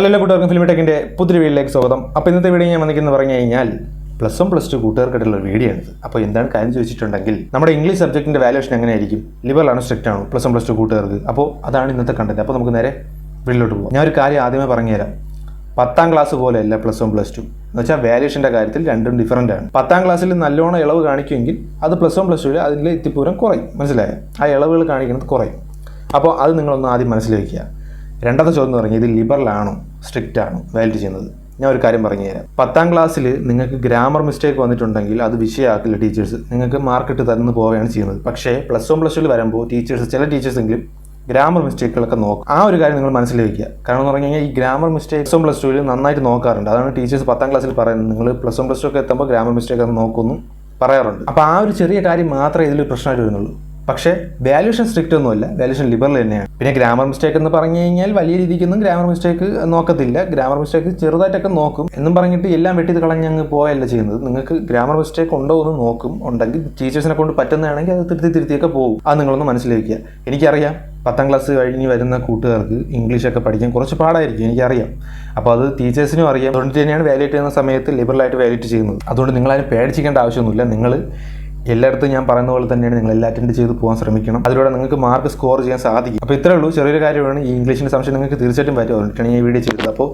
Hello കൂട്ടുകാർക്കും film ടെക്കിന്റെ പുതിയ വീഡിയോയിലേക്ക് സ്വാഗതം. അപ്പോൾ ഇന്നത്തെ വീഡിയോ ഞാൻ വന്നിരിക്കുന്നത് പറഞ്ഞു കഴിഞ്ഞാൽ പ്ലസ് വൺ പ്ലസ് ടു കൂട്ടുകാർക്കായിട്ടുള്ള വീഡിയോ ആണ് അപ്പോൾ എന്താണ് കാര്യം ചോദിച്ചിട്ടുണ്ടെങ്കിൽ നമ്മുടെ ഇംഗ്ലീഷ് സബ്ജക്റ്റിന്റെ വാല്യുവേഷൻ എങ്ങനെയായിരിക്കും? ലിബറൽ ആണോ സ്ട്രിക്റ്റ് ആണോ? പ്ലസ് വൺ പ്ലസ് ടു കൂട്ടുകാർക്ക്. അപ്പോൾ അതാണ് ഇന്നത്തെ കണ്ടത് അപ്പോൾ നമുക്ക് നേരെ വീട്ടിലോട്ട് പോകാം ഞാൻ ഒരു കാര്യം ആദ്യമേ പറഞ്ഞുതരാം. പത്താം ക്ലാസ് പോലെയല്ല പ്ലസ് വൺ പ്ലസ് ടു എന്ന് വെച്ചാൽ വാല്യൂഷന്റെ കാര്യത്തിൽ രണ്ടും ഡിഫറന്റ് ആണ്. പത്താം ക്ലാസ്സിൽ നല്ലോണം ഇളവ് കാണിക്കുമെങ്കിൽ അത് പ്ലസ് വൺ പ്ലസ് ടുവിൽ അതിൽ എത്തിപ്പൂരം കുറയും. മനസ്സിലായോ? ആ ഇളവുകൾ കാണിക്കുന്നത് കുറയും. അപ്പോൾ അത് നിങ്ങളൊന്ന് ആദ്യം മനസ്സിൽ വയ്ക്കുക രണ്ടാമത്തെ ചോദ്യം എന്ന് പറഞ്ഞാൽ ഇത് ലിബറൽ ആണോ? സ്ട്രിക്റ്റ് ആണോ? വാലിഡ് ചെയ്യുന്നത്. ഞാൻ ഒരു കാര്യം പറഞ്ഞു തരാം. പത്താം ക്ലാസ്സിൽ നിങ്ങൾക്ക് ഗ്രാമർ മിസ്റ്റേക്ക് വന്നിട്ടുണ്ടെങ്കിൽ അത് വിഷയമാക്കില്ല ടീച്ചേഴ്സ് നിങ്ങൾക്ക് മാർക്കിട്ട് തന്നു പോവുകയാണ് ചെയ്യുന്നത്. പക്ഷേ പ്ലസ് വൺ പ്ലസ് ടുവിൽ വരുമ്പോൾ ടീച്ചേഴ്സ് ചില ടീച്ചേഴ്സെങ്കിലും ഗ്രാമർ മിസ്റ്റേക്കുകളൊക്കെ നോക്കും. ആ ഒരു കാര്യം നിങ്ങൾ മനസ്സിൽ വയ്ക്കുക കാരണം എന്ന് പറഞ്ഞു കഴിഞ്ഞാൽ ഈ grammar mistake plus one plus ടുവിൽ നന്നായിട്ട് നോക്കാറുണ്ട്. അതാണ് ടീച്ചേഴ്സ് പത്താം ക്ലാസ്സിൽ പറയുന്നത്. നിങ്ങൾ പ്ലസ് വൺ പ്ലസ് ടു ഒക്കെ എത്തുമ്പോൾ ഗ്രാമർ മിസ്റ്റേക്ക് ഒക്കെ നോക്കുന്നു പറയാറുണ്ട്. അപ്പോൾ ആ ഒരു ചെറിയ കാര്യം മാത്രമേ ഇതിൽ പ്രശ്നമായിട്ട് വരുന്നുള്ളൂ. പക്ഷേ വാല്യൂഷൻ സ്ട്രിക്റ്റ് ഒന്നുമില്ല. വാല്യൂഷൻ ലിബറൽ തന്നെയാണ്. പിന്നെ ഗ്രാമർ മിസ്റ്റേക്ക് എന്ന് പറഞ്ഞു കഴിഞ്ഞാൽ വലിയ രീതിക്കൊന്നും ഗ്രാമർ മിസ്റ്റേക്ക് നോക്കത്തില്ല. ഗ്രാമർ മിസ്റ്റേക്ക് ചെറുതായിട്ടൊക്കെ നോക്കും. എന്നും പറഞ്ഞിട്ട് എല്ലാം വെട്ടി കളഞ്ഞ് അങ്ങ് പോയല്ല ചെയ്യുന്നത്. നിങ്ങൾക്ക് ഗ്രാമർ മിസ്റ്റേക്ക് ഉണ്ടോ എന്ന് നോക്കും. ഉണ്ടെങ്കിൽ ടീച്ചേഴ്സിനെ കൊണ്ട് പറ്റുന്നതാണെങ്കിൽ അത് തിരുത്തി തിരുത്തിയൊക്കെ പോകും. അത് നിങ്ങളൊന്ന് മനസ്സിലാക്കുക എനിക്കറിയാം. പത്താം ക്ലാസ് കഴിഞ്ഞ് വരുന്ന കൂട്ടുകാർക്ക് ഇംഗ്ലീഷൊക്കെ പഠിക്കാൻ കുറച്ച് പാടായിരിക്കും. എനിക്കറിയാം. അപ്പോൾ അത് ടീച്ചേഴ്സിനും അറിയാം. അതുകൊണ്ട് തന്നെയാണ് വാലിഡേറ്റ് ചെയ്യുന്ന സമയത്ത് ലിബറലായിട്ട് വാലിഡേറ്റ് ചെയ്യുന്നത്. അതുകൊണ്ട് നിങ്ങളതിന് പേടിച്ചിക്കേണ്ട ആവശ്യമൊന്നുമില്ല. നിങ്ങൾ എല്ലായിടത്തും ഞാൻ പറയുന്ന പോലെ തന്നെയാണ് നിങ്ങൾ എല്ലാം അറ്റൻഡ് ചെയ്ത് പോകാൻ ശ്രമിക്കണം. അതിലൂടെ നിങ്ങൾക്ക് മാർക്ക് സ്കോർ ചെയ്യാൻ സാധിക്കും. അപ്പോൾ ഇത്രേ ഉള്ളൂ. ചെറിയൊരു കാര്യമാണ്. ഈ ഇംഗ്ലീഷിന്റെ സംശയം നിങ്ങൾക്ക് തീർച്ചയായിട്ടും പറ്റും അതുകൊണ്ടാണ് ഈ വീഡിയോ ചെയ്തത്. അപ്പോൾ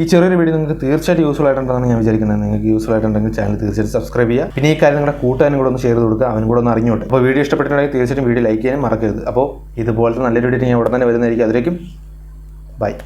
ഈ ചെറിയൊരു വീഡിയോ നിങ്ങൾക്ക് തീർച്ചയായിട്ടും യൂസ്ഫുൾ ആയിട്ടുണ്ടെന്നാണ് ഞാൻ വിചാരിക്കുന്നത്. നിങ്ങൾക്ക് യൂസ്ഫുൾ ആയിട്ടുണ്ടെങ്കിൽ ചാനൽ തീർച്ചയായിട്ടും സബ്സ്ക്രൈബ് ചെയ്യുക. പിന്നെ ഈ കാര്യം നിങ്ങളുടെ കൂട്ടുകാരനും കൂടെ ഒന്ന് ചെയ്ത് കൊടുക്കുക. അവനും കൂടെ ഒന്ന് അറിഞ്ഞോട്ടെ അപ്പോൾ വീഡിയോ ഇഷ്ടപ്പെട്ടിട്ടുണ്ടെങ്കിൽ തീർച്ചയായിട്ടും വീഡിയോ ലൈക്ക് ചെയ്യാനും മറക്കരുത്. അപ്പോൾ ഇതുപോലത്തെ നല്ലൊരു വീഡിയോ ഞാൻ ഉടൻ തന്നെ വരുന്നതായിരിക്കും. അതിലേക്കും ബൈ